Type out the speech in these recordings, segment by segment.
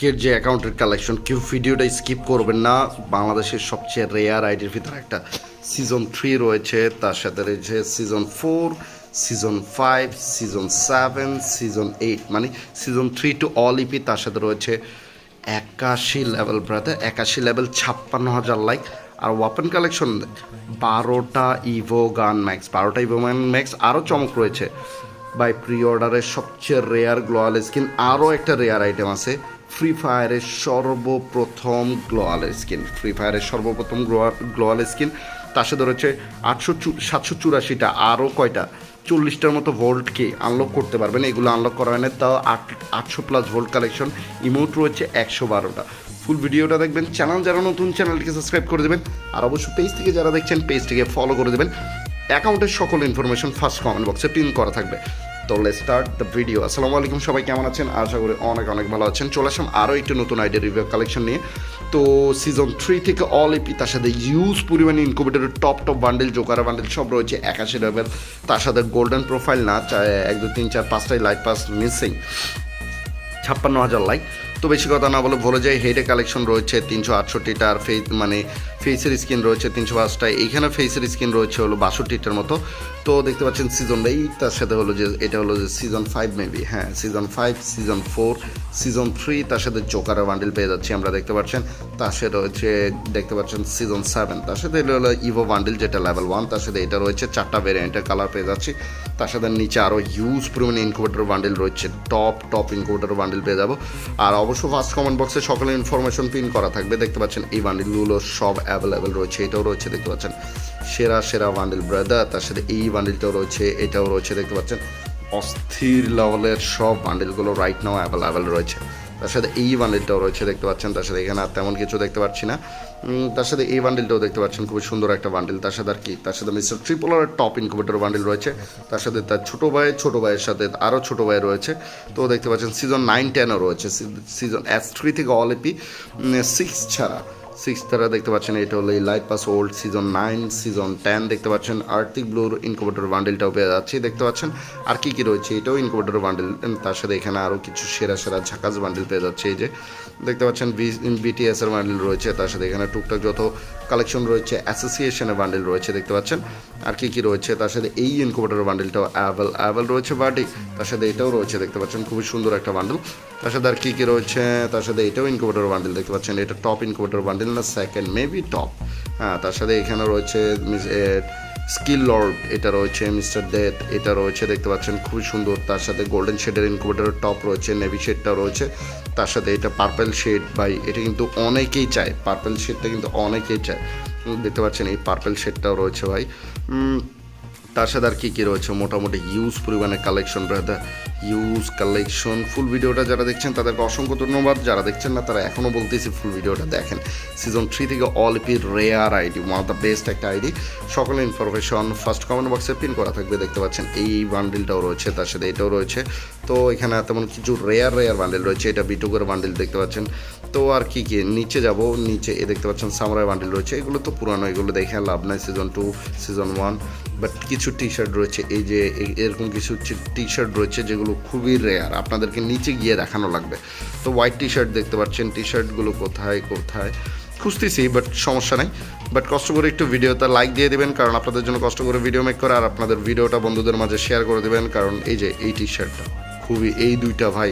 আজকের যে অ্যাকাউন্টের কালেকশন কেউ ভিডিওটা স্কিপ করবেন না। বাংলাদেশের সবচেয়ে রেয়ার আইডির ভিতরে একটা সিজন থ্রি রয়েছে। তার সাথে রয়েছে season four season five season seven season eight মানে season three to all EP তার সাথে রয়েছে একাশি লেভেল ব্রাদার একাশি লেভেল ছাপ্পান্ন হাজার লাইক আর ওয়াপেন কালেকশন বারোটা ইভো গান ম্যাক্স বারোটা ইভো গান ম্যাক্স আরও চমক রয়েছে। বাই প্রি অর্ডারের সবচেয়ে রেয়ার গ্লোয়াল স্কিন আরও একটা রেয়ার আইটেম আছে। ফ্রি ফায়ারের সর্বপ্রথম গ্লোয়াল স্কিন ফ্রি ফায়ারের সর্বপ্রথম গ্লোয়াল স্কিন তার সাথে রয়েছে আটশো সাতশো চুরাশিটা, আরও কয়টা, চল্লিশটার মতো ভোল্টকে আনলক করতে পারবেন। এগুলো আনলক করা হয় না, তাও আট, আটশো প্লাস ভোল্ট কালেকশন ইমোট রয়েছে একশো বারোটা। ফুল ভিডিওটা দেখবেন। চ্যানেল যারা নতুন চ্যানেলটিকে সাবস্ক্রাইব করে দেবেন। আর অবশ্যই পেজ থেকে যারা দেখছেন পেজটিকে ফলো করে দেবেন। অ্যাকাউন্টের সকল ইনফরমেশন ফার্স্ট কমেন্ট বক্সে পিন করা থাকবে। তো লেট স্টার্ট দ্য ভিডিও আসসালামু আলাইকুম সবাই কেমন আছেন? আশা করি অনেক অনেক ভালো আছেন। চলে আসলাম আরও একটি নতুন আইডিয়া রিভিউ কালেকশন নিয়ে। তো সিজন থ্রি থেকে অল এপি তার সাথে ইউজ পরিমাণে ইনকুবেটরের টপ টপ বান্ডেল জোকারা বান্ডেল সব রয়েছে। একাশি লেভেল তার সাথে গোল্ডেন প্রোফাইল না এক দু তিন, চার, পাঁচটাই লাইট পাস মিসিং ছাপ্পান্ন হাজার লাইক তো বেশি কথা না বলে বলে যাই হেডে কালেকশন রয়েছে তিনশো আটষট্টিটার ফেস মানে ফেসের স্কিন রয়েছে তিনশো পাঁচটা। এইখানে ফেসের স্কিন রয়েছে হলো বাষট্টিটার মতো। তো দেখতে পাচ্ছেন সিজন এই তার সাথে হলো যে, এটা হলো যে সিজন ফাইভ মেবি হ্যাঁ season five season four season three তার সাথে জোকারের বান্ডিল পেয়ে যাচ্ছি আমরা দেখতে পাচ্ছেন। তার সাথে রয়েছে, দেখতে পাচ্ছেন সিজন সেভেন তার সাথে হলো ইভো বান্ডিল যেটা লেভেল ওয়ান তার সাথে এটা রয়েছে, চারটা ভেরিয়েন্টের কালার পেয়ে যাচ্ছি। তার সাথে নিচে আরও হিউজ পরিমাণে ইনকোভেটার বান্ডেল রয়েছে টপ টপ ইনকোভেটার বান্ডেল পেয়ে যাব। আর অবশ্য ফার্স্ট কমেন্ট বক্সে সকলে ইনফরমেশন পিন করা থাকবে, দেখতে পাচ্ছেন এই বান্ডিলগুলো সব অ্যাভেলেবেল রয়েছে, এটাও রয়েছে, দেখতে পাচ্ছেন। সেরা সেরা বান্ডেল ব্রাদার তার সাথে এই বান্ডেলটাও রয়েছে, এটাও রয়েছে, দেখতে পাচ্ছেন। অস্থির লেভেলের সব বান্ডিলগুলো রাইট নাও অ্যাভেলেবেল রয়েছে। তার সাথে এই বান্ডিলটাও রয়েছে, দেখতে পাচ্ছেন। তার সাথে এখানে আর তেমন কিছু দেখতে পাচ্ছি না। তার সাথে এই বান্ডিলটাও দেখতে পাচ্ছেন, খুবই সুন্দর একটা বান্ডেল তার সাথে আর কি, তার সাথে mister tripler top incubator bundle রয়েছে। তার সাথে তার ছোটো ভাইয়ের ছোটো ভাইয়ের সাথে আরও ছোটো ভাই রয়েছে। তো দেখতে পাচ্ছেন সিজন নাইন টেনও রয়েছে। সিজন এস থ্রি থেকে অল এপি সিক্স ছাড়া। সিক্স তারা দেখতে পাচ্ছেন, এটা হলো এই light pass old season nine season ten দেখতে পাচ্ছেন। আর্থিক ব্লুর ইনকুবেটর বান্ডেলটাও পেয়ে যাচ্ছে দেখতে পাচ্ছেন। আর কি কি রয়েছে? এটাও ইনকুবেটর বান্ডেল তার সাথে এখানে আরও কিছু সেরা সেরা ঝাকাস বান্ডেল পেয়ে যাচ্ছে এই যে। দেখতে পাচ্ছেন বিটিএস এর বান্ডেল রয়েছে। তার সাথে এখানে টুকটাক যত কালেকশন রয়েছে অ্যাসোসিয়েশনের বান্ডেল রয়েছে দেখতে পাচ্ছেন। আর কি কি রয়েছে? তার সাথে এই ইনকুবেটর বান্ডেলটাও অ্যাভেল অ্যাভেল রয়েছে বাটি তার সাথে এটাও রয়েছে দেখতে পাচ্ছেন, খুবই সুন্দর একটা বান্ডেল তার সাথে আর কি কি রয়েছে? তার সাথে এটাও ইনকুবেটর বান্ডেল দেখতে পাচ্ছেন, এটা টপ ইনকুবেটর বান্ডেল না সেকেন্ড মেবি টপ হ্যাঁ তার সাথে এখানে রয়েছে স্কিল লর্ড এটা রয়েছে মিস্টার ডেথ এটা রয়েছে দেখতে পাচ্ছেন, খুবই সুন্দর। তার সাথে গোল্ডেন শেডের ইনকুবেটরের টপ রয়েছে নেভি শেডটা রয়েছে। তার সাথে এটা পার্পেল শেড বাই এটা কিন্তু অনেকেই চায়। পার্পেল শেডটা কিন্তু অনেকেই চায়। দেখতে পাচ্ছেন, এই পার্পেল শেডটাও রয়েছে, ভাই। তার সাথে আর কী কী রয়েছে? মোটামুটি ইউজ পরিমাণে collection brother huge collection full ভিডিওটা যারা দেখছেন, তাদেরকে অসংখ্য ধন্যবাদ। যারা দেখছেন না, তারা এখনও বলতেছি ফুল ভিডিওটা দেখেন। সিজন থ্রি থেকে all EP rare ID one of the best একটা আইডি সকল ইনফরমেশন ফার্স্ট কমেন্ট বক্সে পিন করা থাকবে, দেখতে পাচ্ছেন। এই বান্ডিলটাও রয়েছে, তার সাথে এটাও রয়েছে। তো এখানে তেমন কিছু রেয়ার রেয়ার বান্ডিল রয়েছে। এটা বিটুকের বান্ডিল দেখতে পাচ্ছেন। তো আর কি কি? নিচে যাব, নিচে এ দেখতে পাচ্ছেন সামরাই বান্ডিল রয়েছে। এগুলো তো পুরানো, এগুলো দেখে লাভ নাই। Season two season one but কিছু টি শার্ট রয়েছে। এই যে এরকম কিছু টি শার্ট রয়েছে, যেগুলো খুবই রেয়ার আপনাদেরকে নিচে গিয়ে দেখানো লাগবে। তো হোয়াইট টি শার্ট দেখতে পাচ্ছেন টি শার্টগুলো কোথায় কোথায়? খুঁজতেছি বাট সমস্যা নাই। বাট কষ্ট করে একটু ভিডিওটা লাইক দিয়ে দেবেন, কারণ আপনাদের জন্য কষ্ট করে ভিডিও মেক করে, আর আপনাদের ভিডিওটা বন্ধুদের মাঝে শেয়ার করে দেবেন, কারণ এই যে এই টি শার্টটা খুবই এই দুইটা ভাই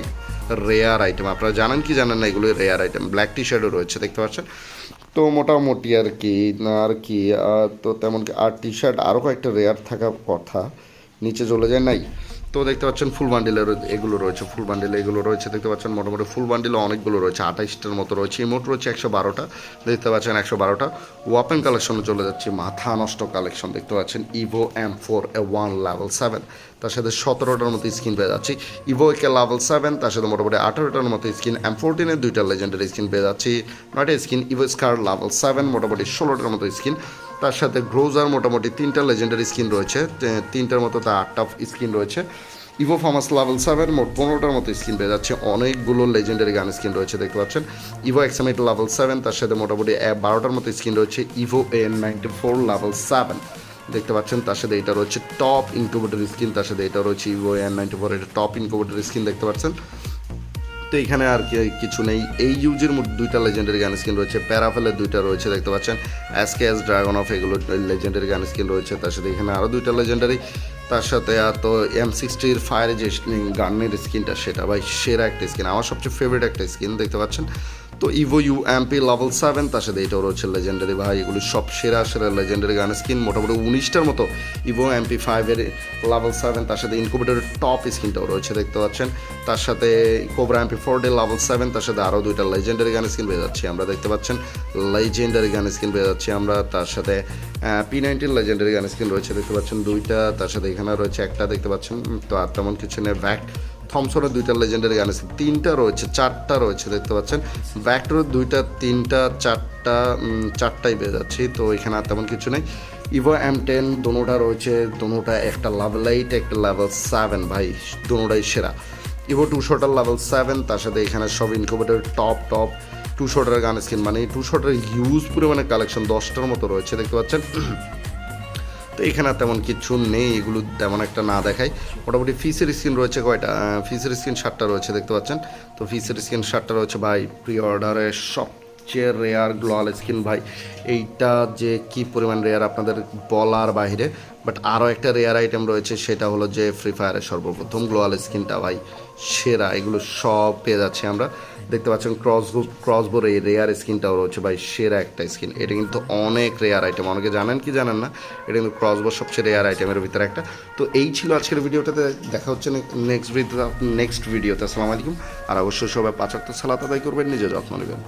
রেয়ার আইটেম আপনারা জানেন কি জানেন না এগুলো রেয়ার আইটেম ব্ল্যাক টি শার্টও রয়েছে, দেখতে পাচ্ছেন? তো মোটামুটি আর কি, না আর কি তো তেমন আর টি শার্ট আরও কয়েকটা রেয়ার থাকার কথা, নিচে চলে যায় নাই। তো দেখতে পাচ্ছেন ফুল বান্ডিলের এগুলো রয়েছে ফুল বান্ডিল এগুলো রয়েছে, দেখতে পাচ্ছেন মোটামুটি ফুল বান্ডিলে অনেকগুলো রয়েছে, আঠাইশটার মতো রয়েছে ইমোট রয়েছে একশো বারোটা, দেখতে পাচ্ছেন একশো বারোটা। ওয়াপেন কালেকশনে চলে যাচ্ছে, মাথা নষ্ট কালেকশন দেখতে পাচ্ছেন Evo M four A one level seven তার সাথে সতেরোটার মতো স্কিন পেয়ে যাচ্ছি। ইভো কে লেভেল সেভেন তার সাথে মোটামুটি আঠারোটার মতো স্কিন এম ফোরটিনের দুইটা লেজেন্ডারি স্কিন পেয়ে যাচ্ছি, নয়টা skin Evo SCAR level seven মোটামুটি ষোলোটার মতো স্কিন তার সাথে গ্রোজার মোটামুটি তিনটা লেজেন্ডারি স্কিন রয়েছে তিনটার মতো তার আটটা স্কিন রয়েছে। ইভো ফার্মাস লেভেল সেভেন মোট পনেরোটার মতো স্কিন পেয়ে যাচ্ছে, অনেকগুলো লেজেন্ডারি গান স্কিন রয়েছে, দেখতে পাচ্ছেন। ইভো এক্সামিট লেভেল সেভেন তার সাথে মোটামুটি বারোটার মতো স্কিন রয়েছে Evo N ninety four level seven দেখতে পাচ্ছেন, তার সাথে এটা রয়েছে টপ ইনকুবেটর স্কিন তার সাথে এটা রয়েছে ইভো এন নাইনটি ফোর এটা টপ ইনকুবেটর স্কিন দেখতে পাচ্ছেন। তো এখানে আর কিছু নেই। এই ইউজের মধ্যে দুইটা লেজেন্ডারি গান স্কিন রয়েছে। প্যারাফেলের দুইটা রয়েছে, দেখতে পাচ্ছেন? এসকে এস ড্রাগন অফ এগুলো লেজেন্ডারি গান স্কিন রয়েছে। তার সাথে এখানে আরও দুইটা লেজেন্ডারি তার সাথে আর তো এম সিক্সটির ফায়ার যে গানের স্কিনটা সেটা ভাই সেরা একটা স্কিন আমার সবচেয়ে ফেভারিট একটা স্কিন দেখতে পাচ্ছেন? তো Evo U MP level seven তার সাথে এটাও রয়েছে লেজেন্ডারি ভাই, এগুলো সব সেরা সেরা লেজেন্ডারি গান স্কিন মোটামুটি উনিশটার মতো ইভো এমপি ফাইভের লেভেল সেভেন তার সাথে ইনকুবেটরের টপ স্কিনটাও রয়েছে দেখতে পাচ্ছেন। তার সাথে cobra MP forty level seven তার সাথে আরও দুইটা লেজেন্ডারি গান স্কিন পেয়ে যাচ্ছি আমরা, দেখতে পাচ্ছেন। লেজেন্ডারি গান স্কিন পেয়ে যাচ্ছি আমরা, তার সাথে P nineteen legendary gun skin রয়েছে, দেখতে পাচ্ছেন দুইটা, তার সাথে এখানে রয়েছে একটা, দেখতে পাচ্ছেন। তো আর তেমন কিছু নেই ভ্যাক থমসনের দুইটা লেজেন্ডারি গান আছে। তিনটা রয়েছে, চারটা রয়েছে, দেখতে পাচ্ছেন। ব্যাকটোর দুইটা, তিনটা, চারটা চারটাই পেয়ে যাচ্ছি, তো এখানে আর তেমন কিছু নেই। ইভো এম টেন দোনোটা রয়েছে দোনোটা একটা লেভেল এইট একটা লেভেল সেভেন ভাই দোনোটাই সেরা। Evo two shotter level seven তার সাথে এখানে সব incubator top top two shotter gun skin মানে টু শটার হিউজ পরিমাণে কালেকশন দশটার মতো রয়েছে, দেখতে পাচ্ছেন। তো এখানে তেমন কিছু নেই, এগুলো তেমন একটা না দেখায় মোটামুটি ফিসের স্ক্রিন রয়েছে কয়টা? ফিসের স্ক্রিন শার্টটা রয়েছে, দেখতে পাচ্ছেন? তো ফিসের স্ক্রিন শার্টটা রয়েছে ভাই প্রি অর্ডারে সবচেয়ে রেয়ার গ্লোয়াল স্কিন ভাই। এইটা যে কি পরিমাণ রেয়ার আপনাদের বলার বাইরে বাট আরও একটা রেয়ার আইটেম রয়েছে, সেটা হলো যে ফ্রি ফায়ারের সর্বপ্রথম গ্লোয়াল স্কিনটা ভাই, সেরা, এগুলো সব পেয়ে যাচ্ছি আমরা। দেখতে পাচ্ছেন ক্রস ক্রসবোর এই রেয়ার স্কিনটাও রয়েছে ভাই, সেরা একটা স্কিন এটা কিন্তু অনেক রেয়ার আইটেম অনেকে জানেন কি জানেন না? এটা কিন্তু ক্রসবোর সবচেয়ে রেয়ার আইটেমের ভিতরে একটা। তো এই ছিল আজকের ভিডিওটাতে দেখা হচ্ছে নেক্সট ভিডিও নেক্সট ভিডিওতে আসসালামু আলাইকুম। আর অবশ্যই সবাই পাঁচাত্তর সালাত আদায় করবেন নিজে যত্ন নেবেন।